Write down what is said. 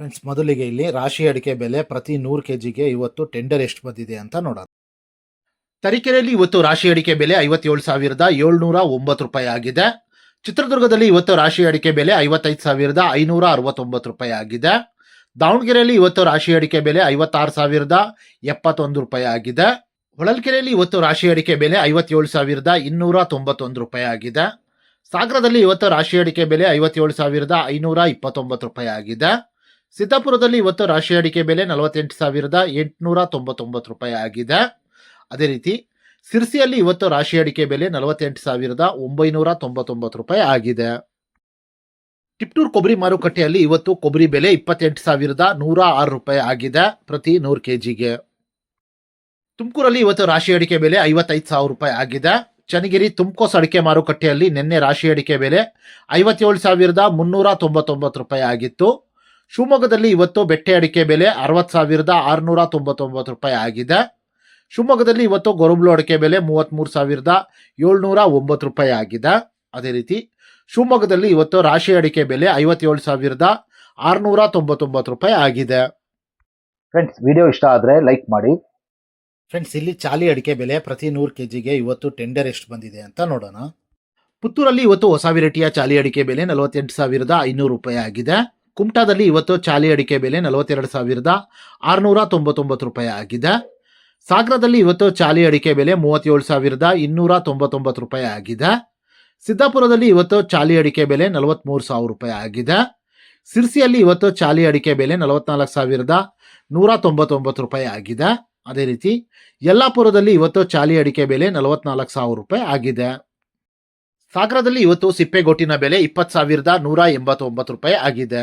Friends ಮೊದಲಿಗೆ ಇಲ್ಲಿ ರಾಶಿ ಅಡಿಕೆ ಬೆಲೆ ಪ್ರತಿ ನೂರು ಕೆ ಜಿಗೆ ಇವತ್ತು ಟೆಂಡರ್ ಎಷ್ಟು ಬಂದಿದೆ ಅಂತ ನೋಡೋಣ. ತರೀಕೆರೆಯಲ್ಲಿ ಇವತ್ತು ರಾಶಿ ಅಡಿಕೆ ಬೆಲೆ ಐವತ್ತೇಳು ಸಾವಿರದ ಏಳ್ನೂರ ಒಂಬತ್ತು ರೂಪಾಯಿ ಆಗಿದೆ. ಚಿತ್ರದುರ್ಗದಲ್ಲಿ ಇವತ್ತು ರಾಶಿ ಅಡಿಕೆ ಬೆಲೆ ಐವತ್ತೈದು ಸಾವಿರದ ಐನೂರ ಅರವತ್ತೊಂಬತ್ತು ರೂಪಾಯಿ ಆಗಿದೆ. ದಾವಣಗೆರೆಯಲ್ಲಿ ಇವತ್ತು ರಾಶಿ ಅಡಿಕೆ ಬೆಲೆ ಐವತ್ತಾರು ಸಾವಿರದ ಎಪ್ಪತ್ತೊಂದು ರೂಪಾಯಿ ಆಗಿದೆ. ಹೊಳಲ್ಕೆರೆಯಲ್ಲಿ ಇವತ್ತು ರಾಶಿ ಅಡಿಕೆ ಬೆಲೆ ಐವತ್ತೇಳು ಸಾವಿರದ ಇನ್ನೂರ ತೊಂಬತ್ತೊಂದು ರೂಪಾಯಿ ಆಗಿದೆ. ಸಾಗರದಲ್ಲಿ ಇವತ್ತು ರಾಶಿ ಅಡಿಕೆ ಬೆಲೆ ಐವತ್ತೇಳು ಸಾವಿರದ ಐನೂರ ಇಪ್ಪತ್ತೊಂಬತ್ತು ರೂಪಾಯಿ ಆಗಿದೆ. ಸಿದ್ದಾಪುರದಲ್ಲಿ ಇವತ್ತು ರಾಶಿ ಅಡಿಕೆ ಬೆಲೆ ನಲವತ್ತೆಂಟು ಸಾವಿರದ ಎಂಟುನೂರ ತೊಂಬತ್ತೊಂಬತ್ತು ರೂಪಾಯಿ ಆಗಿದೆ. ಅದೇ ರೀತಿ ಸಿರ್ಸಿಯಲ್ಲಿ ಇವತ್ತು ರಾಶಿ ಅಡಿಕೆ ಬೆಲೆ ನಲವತ್ತೆಂಟು ಸಾವಿರದ ಒಂಬೈನೂರ ತೊಂಬತ್ತೊಂಬತ್ತು ರೂಪಾಯಿ ಆಗಿದೆ. ಟಿಪ್ಟೂರ್ ಕೊಬ್ಬರಿ ಮಾರುಕಟ್ಟೆಯಲ್ಲಿ ಇವತ್ತು ಕೊಬ್ಬರಿ ಬೆಲೆ ಇಪ್ಪತ್ತೆಂಟು ಸಾವಿರದ ನೂರ ಆರು ರೂಪಾಯಿ ಆಗಿದೆ ಪ್ರತಿ ನೂರು ಕೆ ಜಿಗೆ ತುಮಕೂರಲ್ಲಿ ಇವತ್ತು ರಾಶಿ ಅಡಿಕೆ ಬೆಲೆ ಐವತ್ತೈದು ಸಾವಿರ ರೂಪಾಯಿ ಆಗಿದೆ. ಚನ್ನಗಿರಿ ತುಮಕೋಸ್ ಅಡಿಕೆ ಮಾರುಕಟ್ಟೆಯಲ್ಲಿ ನಿನ್ನೆ ರಾಶಿ ಅಡಿಕೆ ಬೆಲೆ ಐವತ್ತೇಳು ಸಾವಿರದ ಮುನ್ನೂರ ತೊಂಬತ್ತೊಂಬತ್ತು ರೂಪಾಯಿ ಆಗಿತ್ತು. ಶಿವಮೊಗ್ಗದಲ್ಲಿ ಇವತ್ತು ಬೆಟ್ಟೆ ಅಡಿಕೆ ಬೆಲೆ ಅರವತ್ತು ಸಾವಿರದ ಆರುನೂರ ತೊಂಬತ್ತೊಂಬತ್ತು ರೂಪಾಯಿ ಆಗಿದೆ. ಶಿವಮೊಗ್ಗದಲ್ಲಿ ಇವತ್ತು ಗೊರಬ್ಲು ಅಡಿಕೆ ಬೆಲೆ ಮೂವತ್ತ್ಮೂರು ಸಾವಿರದ ಏಳ್ನೂರ ಒಂಬತ್ತು ರೂಪಾಯಿ ಆಗಿದೆ. ಅದೇ ರೀತಿ ಶಿವಮೊಗ್ಗದಲ್ಲಿ ಇವತ್ತು ರಾಶಿ ಅಡಿಕೆ ಬೆಲೆ ಐವತ್ತೇಳು ಸಾವಿರದ ಆರುನೂರ ತೊಂಬತ್ತೊಂಬತ್ತು ರೂಪಾಯಿ ಆಗಿದೆ. ಫ್ರೆಂಡ್ಸ್ ವಿಡಿಯೋ ಇಷ್ಟ ಆದರೆ ಲೈಕ್ ಮಾಡಿ. ಫ್ರೆಂಡ್ಸ್ ಇಲ್ಲಿ ಚಾಲಿ ಅಡಿಕೆ ಬೆಲೆ ಪ್ರತಿ ನೂರು ಕೆ ಜಿಗೆ ಇವತ್ತು ಟೆಂಡರ್ ಎಷ್ಟು ಬಂದಿದೆ ಅಂತ ನೋಡೋಣ. ಪುತ್ತೂರಲ್ಲಿ ಇವತ್ತು ಹೊಸ ವೆರೈಟಿಯ ಚಾಲಿ ಅಡಿಕೆ ಬೆಲೆ ನಲವತ್ತೆಂಟು ಸಾವಿರದ ಐನೂರು ರೂಪಾಯಿ ಆಗಿದೆ. ಕುಮಟಾದಲ್ಲಿ ಇವತ್ತು ಚಾಲಿ ಅಡಿಕೆ ಬೆಲೆ ನಲವತ್ತೆರಡು ಸಾವಿರದ ಆರುನೂರ ತೊಂಬತ್ತೊಂಬತ್ತು ರೂಪಾಯಿ ಆಗಿದೆ. ಸಾಗರದಲ್ಲಿ ಇವತ್ತು ಚಾಲಿ ಅಡಿಕೆ ಬೆಲೆ ಮೂವತ್ತೇಳು ಸಾವಿರದ ಇನ್ನೂರ ತೊಂಬತ್ತೊಂಬತ್ತು ರೂಪಾಯಿ ಆಗಿದೆ. ಸಿದ್ದಾಪುರದಲ್ಲಿ ಇವತ್ತು ಚಾಲಿ ಅಡಿಕೆ ಬೆಲೆ ನಲವತ್ತ್ಮೂರು ಸಾವಿರ ರೂಪಾಯಿ ಆಗಿದೆ. ಸಿರ್ಸಿಯಲ್ಲಿ ಇವತ್ತು ಚಾಲಿ ಅಡಿಕೆ ಬೆಲೆ ನಲವತ್ನಾಲ್ಕು ಸಾವಿರದ ನೂರ ತೊಂಬತ್ತೊಂಬತ್ತು ರೂಪಾಯಿ ಆಗಿದೆ. ಅದೇ ರೀತಿ ಯಲ್ಲಾಪುರದಲ್ಲಿ ಇವತ್ತು ಚಾಲಿ ಅಡಿಕೆ ಬೆಲೆ ನಲವತ್ನಾಲ್ಕು ಸಾವಿರ ರೂಪಾಯಿ ಆಗಿದೆ. ಸಾಗರದಲ್ಲಿ ಇವತ್ತು ಸಿಪ್ಪೆಗೋಟಿನ ಬೆಲೆ ಇಪ್ಪತ್ತು ಸಾವಿರದ ನೂರ ಎಂಬತ್ತೊಂಬತ್ತು ರೂಪಾಯಿ ಆಗಿದೆ.